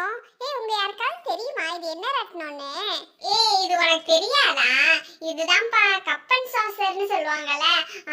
ராட்டினம் ஏய் உங்க யாருக்காவது தெரியுமா? இது என்ன ஏய் இது உனக்கு தெரியாதா? இதுதான்ப்பா கப்பன் சாசர்னு சொல்லுவாங்கல்ல.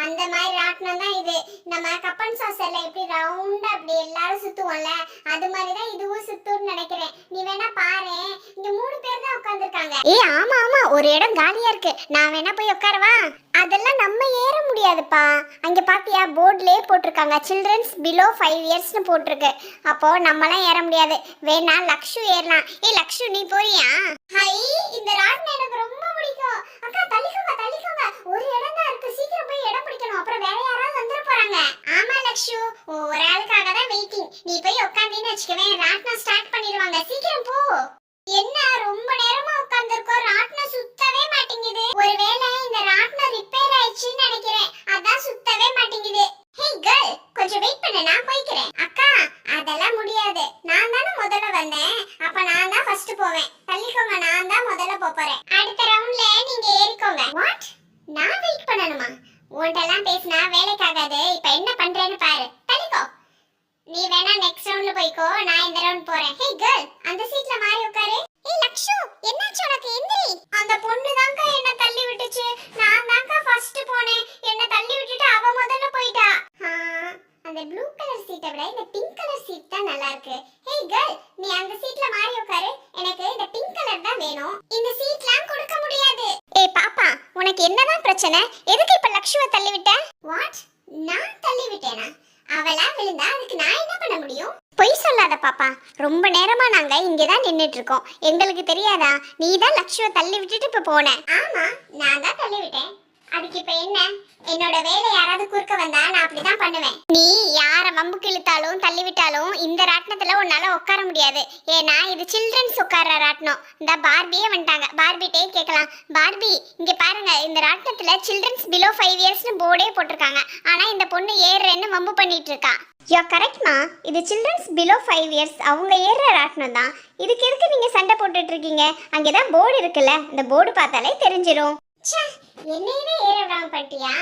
அந்த மாதிரி ராட்டினம் தான் இது. நம்ம கப்பன் சாசர்ல எப்படி ரவுண்டா அப்படி எல்லாரும் சுத்துவோம்ல அது மாதிரி தான் இதுவும் சுத்தும்னு நினைக்கிறேன். நீ வேணா பாரு. இங்க மூணு பேர் தான் உட்கார்ந்திருக்காங்க. ஏய் ஆமா ஆமா. ஒரு இடம் காலியா இருக்கு. நான் வேணா போய் உட்காரவா அதெல்லாம் நம்ம ஏற முடியாதுப்பா. அங்க பாத்தியா போர்ட்லயே போட்டிருக்காங்க. சில்ட்ரன்ஸ் பிலோ ஃபைவ் இயர்ஸ்னு போட்டிருக்கு. அப்போ நம்மலாம் ஏற முடியாது. வேணா லக்ஷு ஏறலாம் ஏ லக்ஷ்மி நீ போறியா? ஹை இந்த ராட்ன எனக்கு ரொம்ப பிடிக்கும். அக்கா தள்ளிக்கோங்க தள்ளிக்கோங்க. ஒரு இடம் தான் இருக்கு. சீக்கிரம் போய் இடம் பிடிக்கணும். அப்புறம் வேற யாராவது வந்துட போறாங்க. ஆமா லக்ஷ்மி. ஒரு ஆளுக்காக தான் வெயிட்டிங் நீ போய் உட்காந்தீன்னு வச்சுக்கவே ராட்னம் ஸ்டார்ட் பண்ணிடுவாங்க. சீக்கிரம் போ. என்ன ரொம்ப நேரமா உட்கார்ந்துருக்கோம். ராட்னம் சுத்தவே மாட்டேங்குது. ஒருவேளை இந்த ராட்னம் ரிப்பேர் ஆயிடுச்சுன்னு நினைக்கிறேன். அதான் சுத்தவே மாட்டேங்குது. ஹே கேர்ள் கொஞ்சம் வெயிட் பண்ண. நான் போய்க்கிறேன். அக்கா அதெல்லாம் முடியாது நான் தானே முதல்ல வந்தேன் அப்ப நான் தான் ஃபர்ஸ்ட் போவேன். தள்ளிக்கோங்க நான் தான் முதல்ல போறேன். அடுத்த ரவுண்ட்ல நீங்க ஏறிக்கோங்க. வாட் நான் வெயிட் பண்ணணுமா? உன்கிட்டலாம் பேசினா வேலைக்காகாது. இப்ப என்ன பண்றேன்னு பாரு. தள்ளிக்கோ. நீ வேணா நெக்ஸ்ட் ரவுண்ட்ல போய்க்கோ. நான் இந்த ரவுண்ட் போறேன். ஹே கேர்ள் அந்த சீட்ல மாறி உட்காரு. ஏய் லக்ஷு என்னாச்சு உனக்கு எந்திரி அந்த பொண்ணு தான்க்கா என்ன தள்ளி விட்டுச்சு நான் தான்க்கா ஃபர்ஸ்ட் போனேன் என்ன தள்ளி விட்டுட்டு அவ முதல்ல போயிட்டா ஆ, அந்த ப்ளூ கலர் சீட்டை விட இந்த பிங்க் கலர் சீட் தான் நல்லா இருக்கு ஹே கேர்ள் நீ அந்த சீட்ல மாறி உட்காரு எனக்கு இந்த பிங்க் கலர் தான் வேணும் இந்த சீட்லாம் கொடுக்க முடியாது ஏய் பாப்பா உனக்கு என்னதான் பிரச்சனை எதுக்கு இப்ப லக்ஷுவை தள்ளி விட்ட வாட் நான் தள்ளி விட்டேனா அவளா விழுந்தா அதுக்கு நான் என்ன பண்ண முடியும்? பொய் சொல்லாத பாப்பா. ரொம்ப நேரமா நாங்க இங்க தான் நின்னுட்டு இருக்கோம் எங்களுக்கு தெரியாதா? நீ தான் லக்ஷ்மியை தள்ளி விட்டுட்டு இப்ப போன. ஆமா நான் தான் தள்ளி விட்டேன் அதுக்கு இப்ப என்ன? என்னோட வேலை யாராவது குறுக்க வந்தா நான் அப்படிதான் பண்ணுவேன். நீ யார வம்புக்கு இழுத்தாலும் தள்ளி விட்டாலும் இந்த ராட்டினத்துல உன்னால உட்கார முடியாது. ஏன்னா இது சில்ட்ரன்ஸ் உட்கார்ற ராட்டினம். இந்த பார்பியே வந்துட்டாங்க. பார்பிட்டே கேட்கலாம். பார்பி இங்க பாருங்க. இந்த ராட்டினத்துல சில்ட்ரன்ஸ் பிலோ ஃபைவ் இயர்ஸ்னு போர்டே போட்டிருக்காங்க. ஆனா இந்த பொண்ணு ஏறுறேன்னு வம்பு பண்ணிட்டு இருக்கா. யோ கரெக்ட்மா இது சில்ட்ரன்ஸ் பிலோ ஃபைவ் இயர்ஸ் அவங்க ஏறுற ராட்டினம் தான். இதுக்கு எதுக்கு நீங்க சண்டை போட்டுட்டு இருக்கீங்க? அங்கே தான் போர்டு இருக்குல்ல. இந்த போர்டு பார்த்தாலே தெரிஞ்சிரும். என்னையவே ஏற விடாம பண்ணிட்டியா?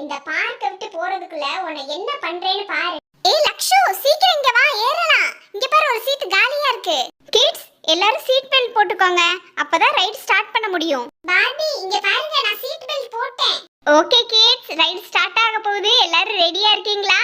இந்த பார்க்க விட்டு போறதுக்குள்ள உன்னை என்ன பண்றேன்னு பாரு. ஏய் லக்ஷு சீக்கிரம் இங்க வா ஏறலாம். இங்க பாரு ஒரு சீட் காலியா இருக்கு. கிட்ஸ் எல்லாரும் சீட் பெல்ட் போட்டுக்கோங்க. அப்பதான் ரைட் ஸ்டார்ட் பண்ண முடியும். பார்பி இங்க பாருங்க நான் சீட் பெல்ட் போட்டேன். ஓகே கிட்ஸ் ரைட் ஸ்டார்ட் ஆக போகுது. எல்லாரும் ரெடியா இருக்கீங்களா?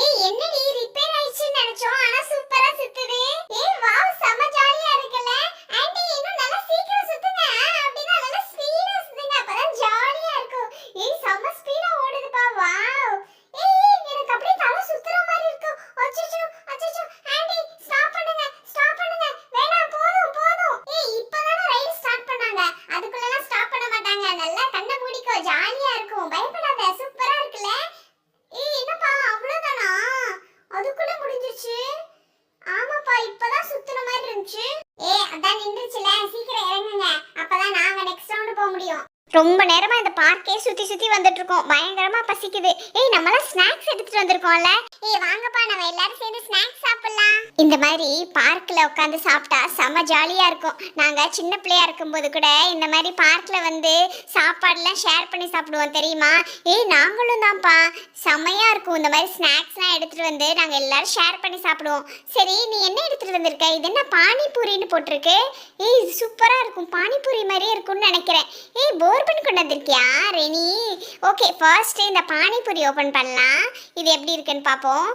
ஏய் என்ன நீ ரிப்பேர் ஆயிடுச்சுன்னு நினைச்சோம். ஆனா சூப்பரா சுத்துது. ஏய் வாவ் செம ஜாலியா இருக்குல்ல ஆன்ட்டி இன்னும் நல்லா சீக்கிரம் சுத்துங்க அப்படின்னா நல்லா ஸ்பீடா சுத்துங்க அப்பதான் ஜாலியா இருக்கும் ஏய் செம ஸ்பீடா ஓடுதுப்பா வாவ் ஏய் ஏய், எனக்கு அப்படியே தலை சுத்துற மாதிரி இருக்கு அச்சச்சோ அச்சச்சோ ஆன்ட்டி ஸ்டாப் பண்ணுங்க ஸ்டாப் பண்ணுங்க வேணாம் போதும் போதும் ஏய் இப்பதானே ரைட் ஸ்டார்ட் பண்ணாங்க அதுக்குள்ளலாம் ஸ்டாப் பண்ண மாட்டாங்க நல்லா கண்ணை மூடிக்கோ ஜாலியா இருக்கும். பயப்படாத. சூப்பரா இருக்குல்ல? ஏய் என்னப்பா? அவ்வளவுதானா? அதுக்குள்ள முடிஞ்சிருச்சு. ஆமாப்பா இப்பதான் சுத்துற மாதிரி இருந்துச்சு. ஏய் அதான் நின்றுச்சுல. சீக்கிரம் இறங்குங்க. அப்பதான் நாங்க நெக்ஸ்ட் ரவுண்ட் போக முடியும். ரொம்ப நேரமா இந்த பார்க்கே சுற்றி சுற்றி வந்துட்டு இருக்கோம் பயங்கரமாக பசிக்குது. ஏய் நம்மளாம் ஸ்நாக்ஸ் எடுத்துட்டு வந்திருக்கோம்ல. ஏய் வாங்கப்பா நம்ம எல்லாரும் சேர்ந்து ஸ்நாக்ஸ் சாப்பிடலாம். இந்த மாதிரி பார்க்கில் உட்காந்து சாப்பிட்டா செம ஜாலியாக இருக்கும். நாங்கள் சின்ன பிள்ளையா இருக்கும்போது கூட இந்த மாதிரி பார்க்கில் வந்து சாப்பாடுலாம் ஷேர் பண்ணி சாப்பிடுவோம் தெரியுமா? ஏய் நாங்களும் தான்ப்பா. செம்மையாக இருக்கும். இந்த மாதிரி ஸ்நாக்ஸ்லாம் எடுத்துகிட்டு வந்து நாங்கள் எல்லாரும் ஷேர் பண்ணி சாப்பிடுவோம். சரி நீ என்ன எடுத்துகிட்டு வந்திருக்க? இது என்ன பானிபூரின்னு போட்டிருக்கு? ஏய் சூப்பராக இருக்கும். பானிபூரி மாதிரியே இருக்கும்னு நினைக்கிறேன். ஏய் போர்பன் கொண்டு வந்திருக்கியா? ரெனி. ஓகே ஃபர்ஸ்ட் இந்த பானிபூரி ஓப்பன் பண்ணலாம். இது எப்படி இருக்குன்னு பார்ப்போம்.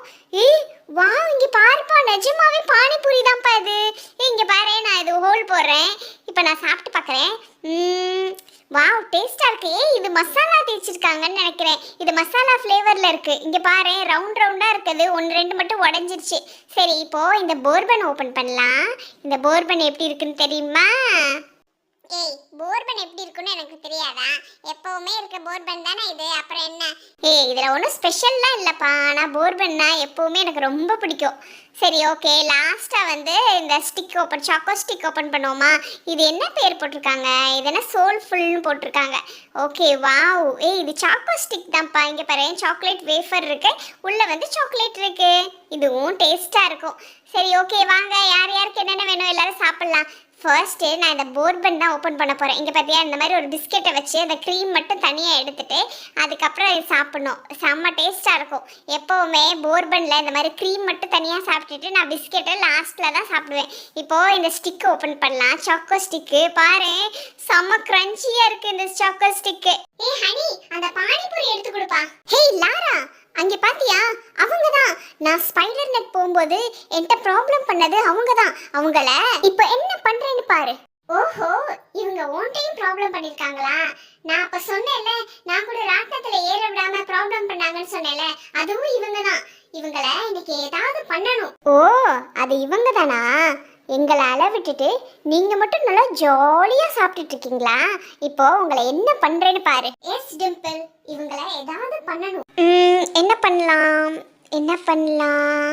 ஏய் வா இங்கே பாருப்பா நிஜமாவே பானிபூரி தான்ப்பா இது. இங்கே பாரு நான் இது ஹோல் போடுறேன். இப்போ நான் சாப்பிட்டு பார்க்குறேன் வாவ் டேஸ்ட்டாக இருக்கு. ஏய் இது மசாலா தேய்ச்சிருக்காங்கன்னு நினைக்கிறேன். இது மசாலா ஃப்ளேவரில் இருக்குது இங்கே பாரு ரவுண்ட் ரவுண்டாக இருக்குது. ஒன்று ரெண்டு மட்டும் உடஞ்சிருச்சு. சரி இப்போது இந்த போர்பன் ஓப்பன் பண்ணலாம். இந்த போர்பன் எப்படி இருக்குன்னு தெரியுமா? ஏய் போர்பன் எப்படி இருக்குன்னு எனக்கு தெரியாதா? எப்பவுமே இருக்க போர்பன் தானே இது? அப்புறம் என்ன? ஏய் இதுல ஒன்றும் ஸ்பெஷல்லாம் இல்லப்பா. ஆனால் போர்பன்னா எப்பவுமே எனக்கு ரொம்ப பிடிக்கும். சரி ஓகே. லாஸ்ட்டாக வந்து இந்த stick open choco stick open பண்ணுவோமா இது என்ன பேர் போட்டிருக்காங்க? இது என்ன சோல்ஃபுல்னு போட்டிருக்காங்க? Okay wow. ஏய் இது சாக்கோ ஸ்டிக் தான்ப்பா. இங்கே பாரு சாக்லேட் வேஃபர் இருக்கு. உள்ள வந்து சாக்லேட் இருக்கு. இதுவும் டேஸ்ட்டாக இருக்கும். சரி ஓகே. வாங்க. யார் யாருக்கு என்னென்ன வேணும்? எல்லாரும் சாப்பிடலாம். ஃபர்ஸ்ட்டு நான் இந்த போர்பன் தான் ஓப்பன் பண்ண போகிறேன் இங்கே பார்த்தியா இந்த மாதிரி ஒரு பிஸ்கெட்டை வச்சு அந்த க்ரீம் மட்டும் தனியாக எடுத்துட்டு அதுக்கப்புறம் இது சாப்பிடணும். செம்ம டேஸ்ட்டாக இருக்கும். எப்போவுமே போர்பனில் இந்த மாதிரி க்ரீம் மட்டும் தனியாக சாப்பிட்டுட்டு நான் பிஸ்கெட்டை லாஸ்ட்டில் தான் சாப்பிடுவேன். இப்போது இந்த ஸ்டிக் ஓப்பன் பண்ணலாம். சாக்கோ ஸ்டிக்கு பாரு செம்ம க்ரன்ச்சியாக இருக்குது இந்த சாக்கோ ஸ்டிக்கு ஏ ஹனி அந்த பானிபூரி எடுத்து கொடுப்பா. ஹேய் லாரா அங்க பாத்தியா? அவங்க தான் நான் ஸ்பைடர் நெட் போகும்போது என்கிட்ட ப்ராப்ளம் பண்ணது அவங்க தான் அவங்கள இப்போ என்ன பண்றேன்னு பாரு. ஓஹோ இவங்க ஓன் ப்ராப்ளம் பண்ணிருக்காங்களா? நான் அப்ப சொன்னேன்ல நான் கூட ராட்டத்துல ஏற விடாம ப்ராப்ளம் பண்ணாங்கன்னு சொன்னேன்ல அதுவும் இவங்க தான் இவங்கள இன்னைக்கு ஏதாவது பண்ணணும். ஓ அது இவங்க தானா எங்களை அளவிட்டுட்டு நீங்க மட்டும் நல்லா ஜாலியா சாப்பிட்டுட்டு இருக்கீங்களா இப்போ உங்களை என்ன பண்றேன்னு பாரு. எஸ் டிம்பிள் இவங்கள ஏதாவது பண்ணணும். என்ன பண்ணலாம்? என்ன பண்ணலாம்?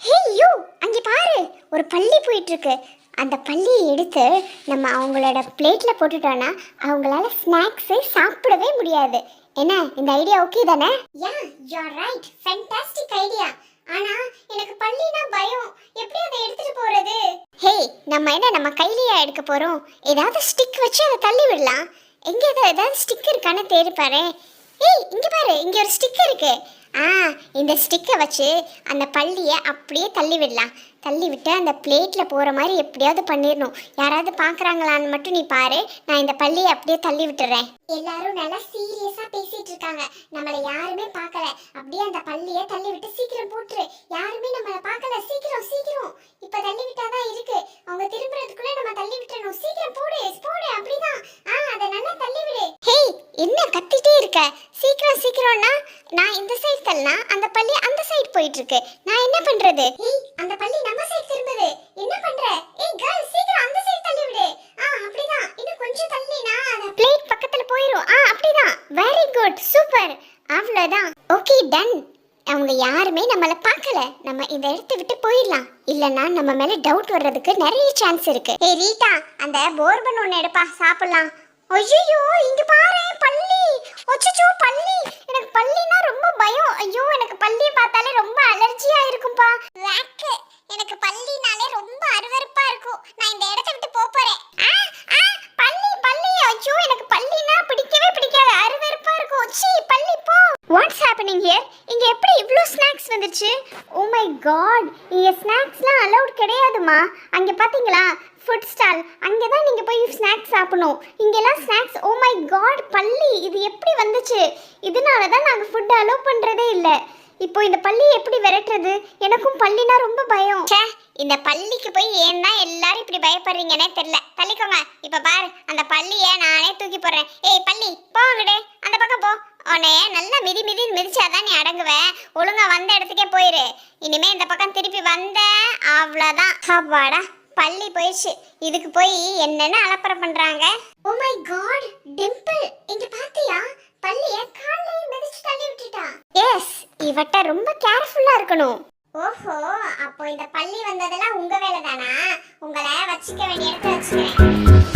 ஹே யூ அங்கே பாரு. ஒரு பள்ளி போயிட்டு இருக்கு அந்த பள்ளியை எடுத்து நம்ம அவங்களோட பிளேட்ல போட்டுட்டோம்னா அவங்களால ஸ்நாக்ஸை சாப்பிடவே முடியாது. என்ன? இந்த ஐடியா ஓகே தானே? Yeah you right fantastic idea ஆனா எனக்கு பள்ளினா பயம். எப்படி அதை எடுத்துட்டு போறது? ஹே நம்ம என்ன நம்ம கையிலேயே எடுக்க போறோம்? ஏதாவது ஸ்டிக் வச்சு அதை தள்ளி விடலாம். எங்க ஏதாவது ஏதாவது ஸ்டிக் இருக்கான்னு தேடி பாரு ஏய் இங்க பாரு இங்க ஒரு ஸ்டிக் இருக்கு. ஆ இந்த ஸ்டிக்கை வச்சு அந்த பள்ளியை அப்படியே தள்ளி விடலாம் தள்ளி விட்டு அந்த பிளேட்ல போற மாதிரி எப்படியாவது பண்ணிடணும் யாராவது பாக்குறாங்களான்னு மட்டும் நீ பாரு. நான் இந்த பள்ளியை அப்படியே தள்ளி விட்டுறேன் எல்லாரும் நல்லா சீரியஸா பேசிட்டு இருக்காங்க. நம்மளை யாருமே பார்க்கல அப்படியே அந்த பள்ளியை தள்ளி விட்டு சீக்கிரம் போட்டுரு. யாருமே நம்மளை பார்க்கல சீக்கிரம் சீக்கிரம். இப்ப தள்ளி விட்டாதான் இருக்கு. அவங்க திரும்புறதுக்குள்ளே நம்ம தள்ளி விட்டுறணும் சீக்கிரம் போடு போடு அப்படிதான். ஆ அதை நல்லா தள்ளி விடு ஹேய் என்ன கத்திட்டே இருக்க? சீக்கிரம் சீக்கிரம்னா நான் இந்த சைடு தள்ளனா அந்த பள்ளி அந்த சைடு போயிட்டு இருக்கு நான் என்ன பண்றது? ஏய் அந்த பள்ளி நம்ம சைடு திரும்புது. என்ன பண்ற? ஏய் கேர்ள் சீக்கிரம் அந்த சைடு தள்ளி விடு ஆ அப்படிதான். இன்னும் கொஞ்சம் தள்ளினா அந்த பிளேட் பக்கத்துல போயிரும். ஆ அப்படிதான். வெரி குட் சூப்பர் அவ்வளவுதான். ஓகே டன் அவங்க யாருமே நம்மள பார்க்கல. நம்ம இந்த இடத்த விட்டு போயிடலாம். இல்லனா நம்ம மேல டவுட் வர்றதுக்கு நிறைய சான்ஸ் இருக்கு. ஏய் ரீட்டா அந்த போர்பன் ஒன்னு எடுப்பா. சாப்பிடலாம். ஐயோ இங்க பாரு பள்ளி அச்சச்சோ பள்ளி எனக்கு பள்ளினா ரொம்ப பயம் ஐயோ எனக்கு பள்ளியை பார்த்தாலே ரொம்ப அலர்ஜியா இருக்கும்பா வேக்கு எனக்கு பள்ளினாலே ரொம்ப அருவருப்பா இருக்கும் நான் இந்த இடத்த விட்டு போப் போறேன் ஆ ஆ பள்ளி பள்ளி ஐயோ எனக்கு பள்ளினா பிடிக்கவே பிடிக்காது அருவருப்பா இருக்கும் சீ பள்ளி போ வாட்ஸ் ஹேப்பனிங் ஹியர் இங்கே எப்படி இவ்வளோ ஸ்நாக்ஸ் வந்துச்சு? Oh ஓ மை காட் இங்கே ஸ்நாக்ஸ்லாம் அலௌட் கிடையாதுமா அங்கே பார்த்தீங்களா ஃபுட் ஸ்டால் அங்கே தான் நீங்கள் போய் ஸ்நாக்ஸ் சாப்பிடணும். இங்கெல்லாம் ஸ்நாக்ஸ் ஓ மை காட் பள்ளி இது எப்படி வந்துச்சு? இதனால தான் நாங்கள் ஃபுட் அலோவ் பண்ணுறதே இல்லை. இப்போ இந்த பள்ளி எப்படி விரட்டுறது? எனக்கும் பள்ளினா ரொம்ப பயம். ச்சே இந்த பள்ளிக்கு போய் ஏன் தான் எல்லாரும் இப்படி பயப்படுறீங்கன்னே தெரியல. தள்ளிக்கோங்க. இப்போ பாரு அந்த பள்ளியை நானே தூக்கி போடுறேன். ஏய் பள்ளி போ அந்த பக்கம் போ. உன்னைய நல்லா மிதி மிதி மிதிச்சாதான் நீ அடங்குவ. ஒழுங்கா வந்த இடத்துக்கே போயிரு. இனிமே இந்த பக்கம் திருப்பி வந்த அவ்வளோதான் அப்பாடா பள்ளி போயிடுச்சு. இதுக்கு போய் என்னென்ன அலப்பறை பண்றாங்க? ஓ மை காட் டிம்பிள் இங்க பாத்தியா? பள்ளிய காலையே மிதிச்சு தள்ளி விட்டுட்டா. எஸ் இவட்ட ரொம்ப கேர்ஃபுல்லா இருக்கணும். ஓஹோ அப்போ இந்த பள்ளி வந்ததெல்லாம் உங்க வேலை தானா உங்களை வச்சுக்க வேண்டிய இடத்துல வச்சுக்கிறேன்.